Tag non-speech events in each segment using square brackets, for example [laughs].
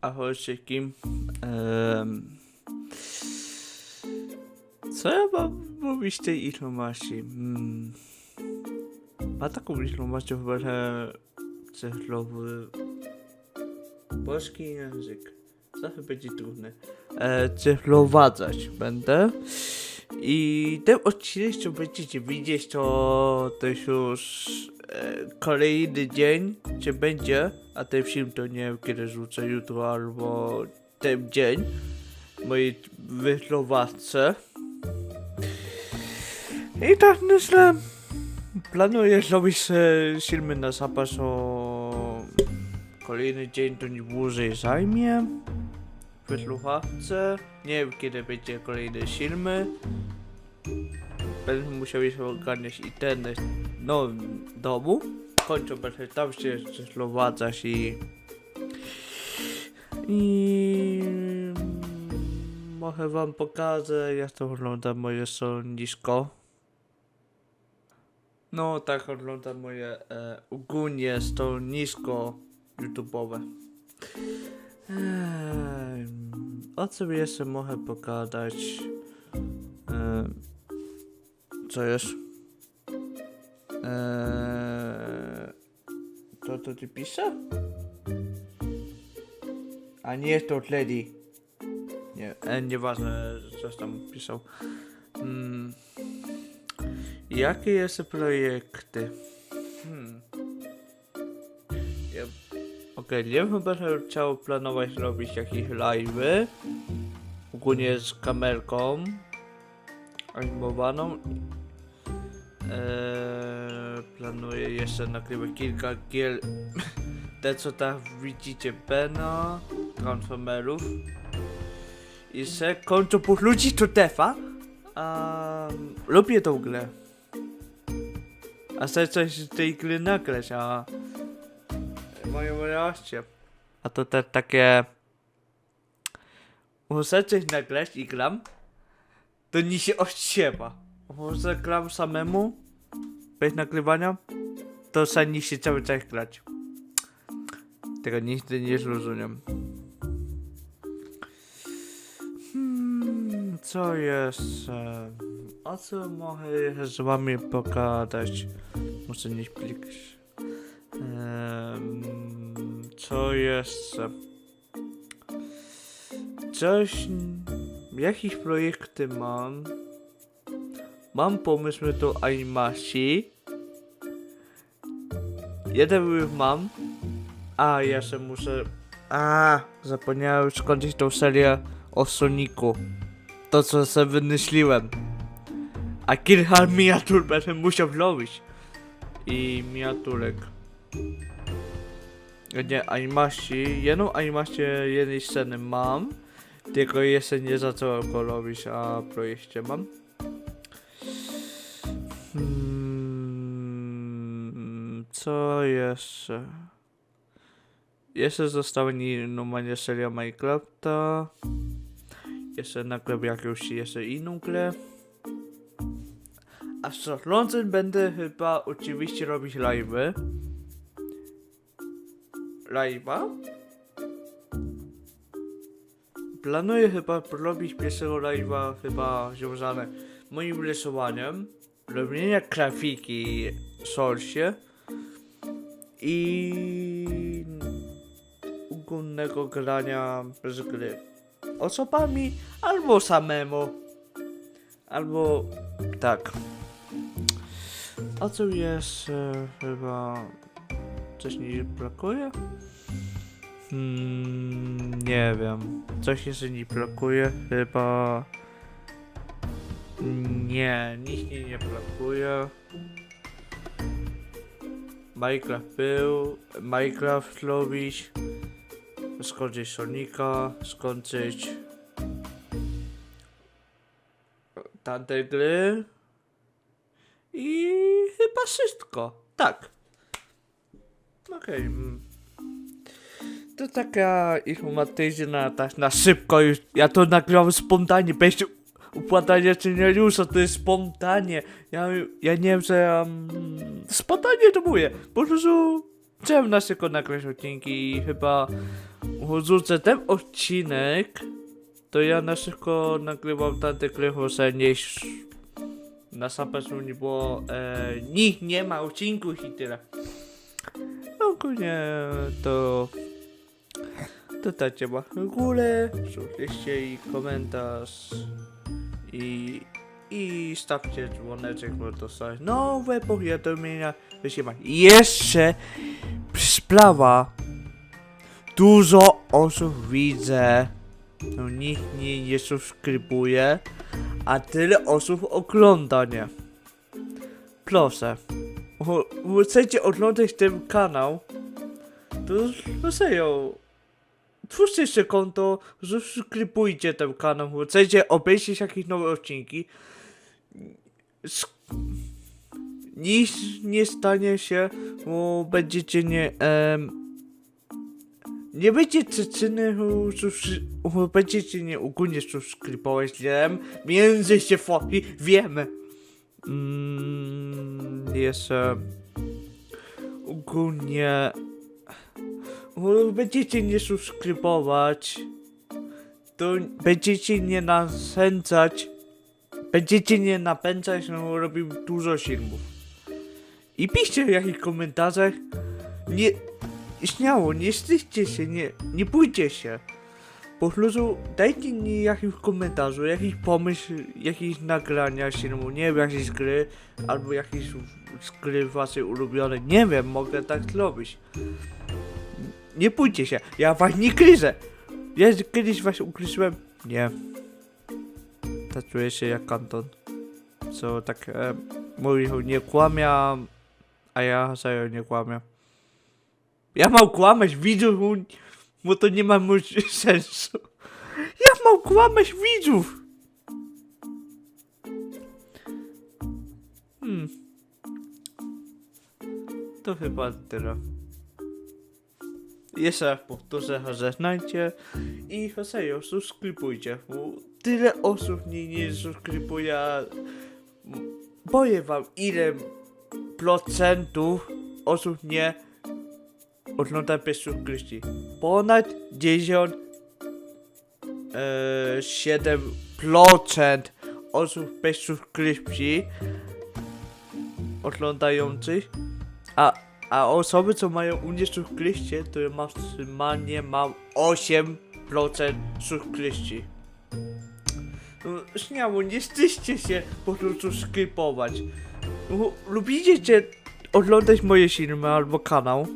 ahoj wszystkim. Em, co ja mam mówić tej informacji? Hmm. Ma taką informację chyba, że cyfrowy polski język. Zawsze będzie trudny. E, cyfrowadzać będę. I ten odcinek, co będziecie widzieć, to też już kolejny dzień, czy będzie, a ten film to nie wiem kiedy rzucę, jutro albo ten dzień, mojej wychowawce. I tak myślę, planuję zrobić e, filmy na zapas o kolejny dzień, to nie dłużej zajmie. W słuchawce. Nie wiem kiedy będzie kolejne filmy. Będę musiał jeszcze ogarniać internet nowym domu. Kończę będę tam się zlowadzać i... I... Mogę wam pokażę jak to wygląda moje stanowisko. No tak wygląda moje e, ogólnie stanowisko YouTube'owe. Eee, o co jeszcze mogę pogadać? Eee, co jest? Eee, to to ty pisze? A nie to Lady. Nie, e, nieważne, coś tam pisał. Mm. Jakie są projekty? Hmm. Ja Okej, nie wiem, chyba chciał planować robić jakieś live'y. Ogólnie z kamerką animowaną. Eee, planuję jeszcze nagrywać kilka gier. [laughs] Te co tam widzicie, Bena, Transformerów. I se kończę po ludzi to tefa. A lubię tą grę. A chcę coś z tej gry nagrać, a moją reakcję. A to te takie... Muszę coś nagrać i gram, to nie się odsiewa. Może gram samemu, bez nagrywania, to sam nie się cały czas grać. Tego nigdy nie zrozumiem. Hmm, co jeszcze? O co mogę z wami pogadać? Muszę nie plik. Co jeszcze? Coś. Jakieś projekty mam. Mam pomysły do animacji. Jeden już mam. A, jeszcze muszę. A, zapomniałem skończyć tą serię o Soniku. To co sobie wymyśliłem. A kilka miniatur będę musiał robić. I miniaturek. Nie, animacji. Jedną animację jednej sceny mam. Tylko jeszcze nie zacząłem go robić, a projekcie mam. Co jeszcze? Jeszcze mi normalnie seria Minecrafta. Jeszcze nagram jakąś jeszcze inną grę. A z Londyn będę chyba oczywiście robić live'y. Live'a? Planuję chyba robić pierwszego live'a chyba związane moim rysowaniem, robienia grafiki w Source i ogólnego grania bez gry osobami albo samemu. Albo tak. A co jeszcze chyba coś mi brakuje? Hmm, nie wiem. Coś jeszcze mi brakuje? Chyba... Nie, mi nie brakuje. Minecraft był, Minecraft robić, skończyć Sonika, skończyć tamte gry i chyba wszystko. Tak. Okej. mm. To taka informacyjna, tak na szybko już. Ja to nagrałem spontanie, bez układania scenariusza, to jest spontanie. Ja, ja nie wiem, że um, spontanie to mówię. Po prostu chciałem na nagrać odcinki i chyba rzucę ten odcinek, to ja na szybko nagrywam tamte krychose niż na sam pewno nie było e, nikt nie ma odcinków i tyle. Ogólnie to to dajcie łapkę w subskrypcie i komentarz i i stawcie dzwoneczek, bo dostać nowe powiadomienia. Wysyłam. Jeszcze sprawa. Dużo osób widzę. No nikt nie, nie subskrybuje, a tyle osób ogląda nie. Proszę. O, chcecie oglądać ten kanał? To, to serio. Twórzcie jeszcze konto, subskrybujcie ten kanał, chcecie obejrzeć jakieś nowe odcinki. Nic nie stanie się, bo będziecie nie... Em, nie będzie bo będziecie nie ogólnie subskrybować, wiem, między się foki, wiemy. Mm, jeszcze... Ogólnie... Będziecie nie subskrybować, to będziecie nie nasędzać Będziecie nie napędzać, no robił dużo filmów. I piszcie w jakichś komentarzach. Nie. Śmiało, nie wstydźcie się, nie, nie bójcie się. Po prostu dajcie mi jakiś komentarzu, jakiś pomysł, jakieś nagrania filmu, nie wiem, jakieś gry, albo jakieś gry waszej ulubione. Nie wiem, mogę tak zrobić. Nie bójcie się, ja was nie gryzę. Ja kiedyś was ugryzłem? Nie. Ta czuję się jak Anton. Co tak e, mówił, nie kłamie, a ja serio nie kłamię. Ja mam kłamać widzów, bo- to nie ma [laughs] sensu. Ja mam kłamać widzów! Hmm. To chyba tyle. Jeszcze raz powtórzę, żegnajcie i serio, subskrybujcie, tyle osób mnie nie subskrybuje. Boję wam, ile procentów osób nie ogląda bez subskrypcji. Ponad 10 e, 7% osób bez subskrypcji oglądających, a, a osoby, co mają u mnie subskrypcję, to maksymalnie mam 8% subskrypcji. No, Śmiało, nie wstydźcie się po prostu skrypować. Lu- Lubicie oglądać moje filmy albo kanał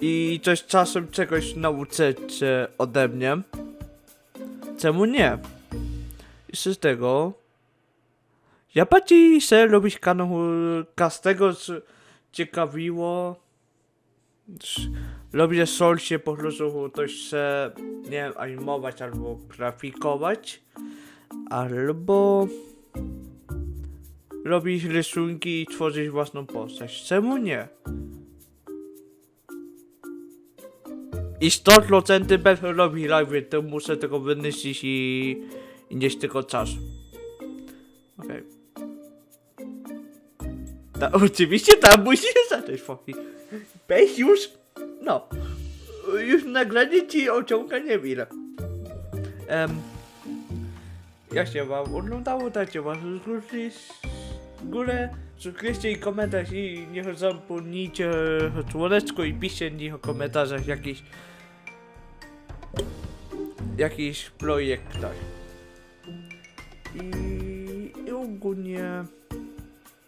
i coś czasem czegoś nauczyć się ode mnie. Czemu nie? Jeszcze z tego ja bardziej chcę robić kanał e, każdego co ciekawiło Robię solcie po prostu ktoś chce, nie wiem, animować albo grafikować, albo robić rysunki i tworzyć własną postać. Czemu nie? I 100% będę robić live, to muszę tego wynosić i, i mieć tylko czas. Okej. Ta, oczywiście tam musisz zacząć foki. Weź już! No. Już nagranie ci ociąga niewiele. Em, jak się wam oglądało, dajcie was w górę, subskrypcie i komentarz i niech zapomnijcie dzwoneczko i piszcie niech o komentarzach jakiś jakiś projektach. I, i ogólnie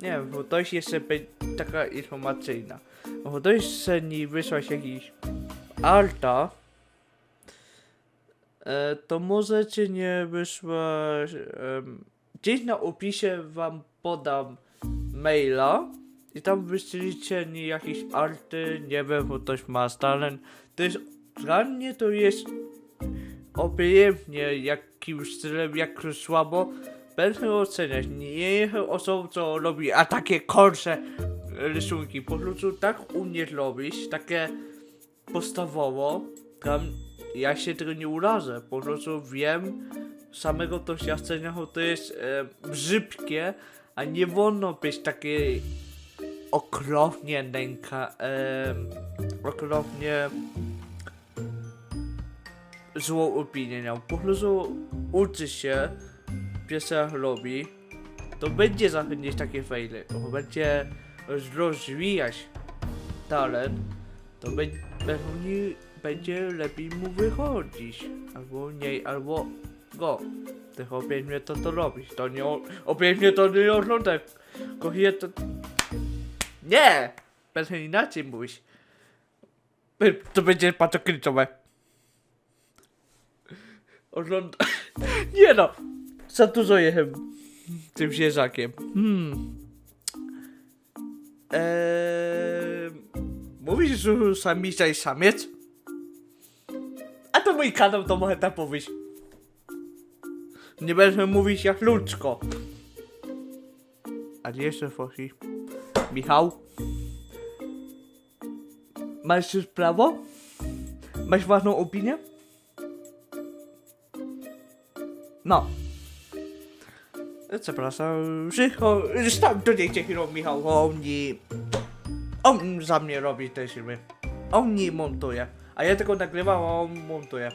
nie bo jest jeszcze be- taka informacyjna. Bo to jeszcze nie wysłać jakiś alta, e, to możecie nie wysłać. em, gdzieś na opisie wam podam maila i tam wyślijcie mi jakieś arty, nie wiem, bo ktoś ma talent. To jest, dla mnie to jest obojętnie jakim stylem, jak słabo, będę oceniać. Nie jestem osobą, co robi a takie korsze rysunki. Po prostu tak umieć robić, takie podstawowo, tam ja się tego nie urażę. Po prostu wiem samego doświadczenia, że to jest e, brzydkie, a nie wolno być takie okropnie nęka, e, okropnie złą opinię miał. Po prostu uczy się, piesach robi, to będzie zachęcić takie fejly. Bo będzie rozwijać talent, to be- będzie, lepiej mu wychodzić. Albo nie, albo go. Tylko opięknie to to robić. To nie, opięknie to nie ogląda. Kochie to... Nie! Będę inaczej mówić. Y, To będzie patokrytowe. Ogląda... [laughs] Nie no! Za dużo jechałem tym zwierzakiem. Hmm. Eee, mówisz, że samica i samiec? A to mój kanał, to mogę tak powiedzieć. Nie będę mówić jak ludzko. A jeszcze Fosi? Michał? Masz już prawo? Masz ważną opinię? No. Przepraszam, Życho, stop do niej chwilą, Michał, on nie... On za mnie robi te filmy. On nie montuje. A ja tylko nagrywam, a on montuje.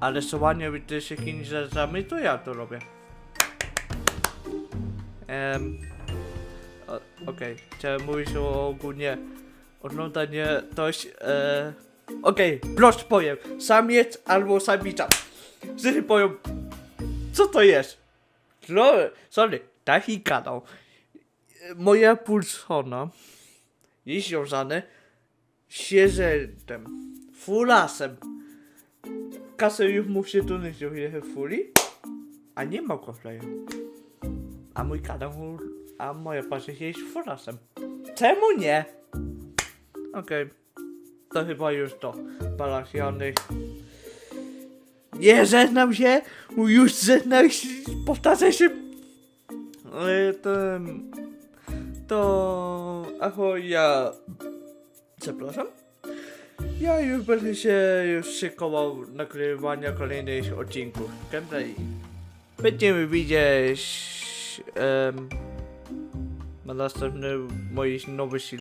Ale słanie też jakimiś rzeczami, to ja to robię. O- Okej, chciałem mówić o ogólnie oglądanie dość... E, Okej, proszę powiem, samiec albo samica. Wszyscy powiem, co to jest? No, sorry, taki kanał. Moja pulsona jest związane z sierżentem, fulasem. Kasę już mu się tu nie fuli, a nie ma kofleja. A mój kanał, a moja pasja jest fulasem. Czemu nie? Okej, to chyba już to. Balasiony. Nie żegnam się, już żegnam się, powtarzam się. To, to, acho, ja, przepraszam. Ja już będę się już szykował nagrywania kolejnych odcinków. Gameplay. Będziemy widzieć um, na następny moich nowych